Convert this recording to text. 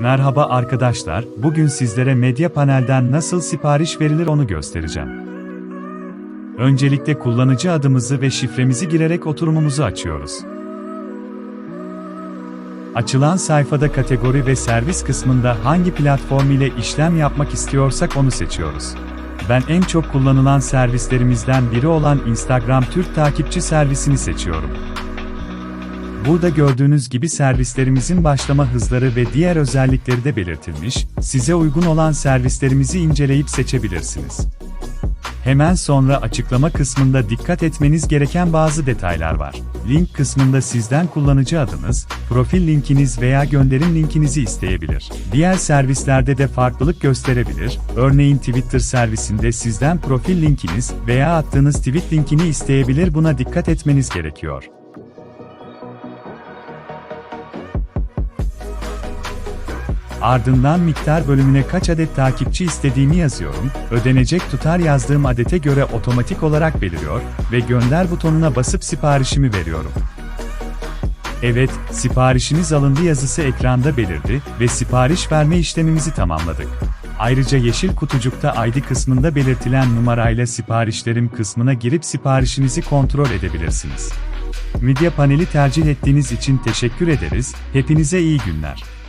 Merhaba arkadaşlar, bugün sizlere Medya Panel'den nasıl sipariş verilir onu göstereceğim. Öncelikle kullanıcı adımızı ve şifremizi girerek oturumumuzu açıyoruz. Açılan sayfada kategori ve servis kısmında hangi platform ile işlem yapmak istiyorsak onu seçiyoruz. Ben en çok kullanılan servislerimizden biri olan Instagram Türk takipçi servisini seçiyorum. Burada gördüğünüz gibi servislerimizin başlama hızları ve diğer özellikleri de belirtilmiş, size uygun olan servislerimizi inceleyip seçebilirsiniz. Hemen sonra açıklama kısmında dikkat etmeniz gereken bazı detaylar var. Link kısmında sizden kullanıcı adınız, profil linkiniz veya gönderim linkinizi isteyebilir. Diğer servislerde de farklılık gösterebilir. Örneğin Twitter servisinde sizden profil linkiniz veya attığınız tweet linkini isteyebilir. Buna dikkat etmeniz gerekiyor. Ardından miktar bölümüne kaç adet takipçi istediğimi yazıyorum, ödenecek tutar yazdığım adete göre otomatik olarak beliriyor ve gönder butonuna basıp siparişimi veriyorum. Evet, siparişiniz alındı yazısı ekranda belirdi ve sipariş verme işlemimizi tamamladık. Ayrıca yeşil kutucukta ID kısmında belirtilen numarayla siparişlerim kısmına girip siparişinizi kontrol edebilirsiniz. Medya paneli tercih ettiğiniz için teşekkür ederiz, hepinize iyi günler.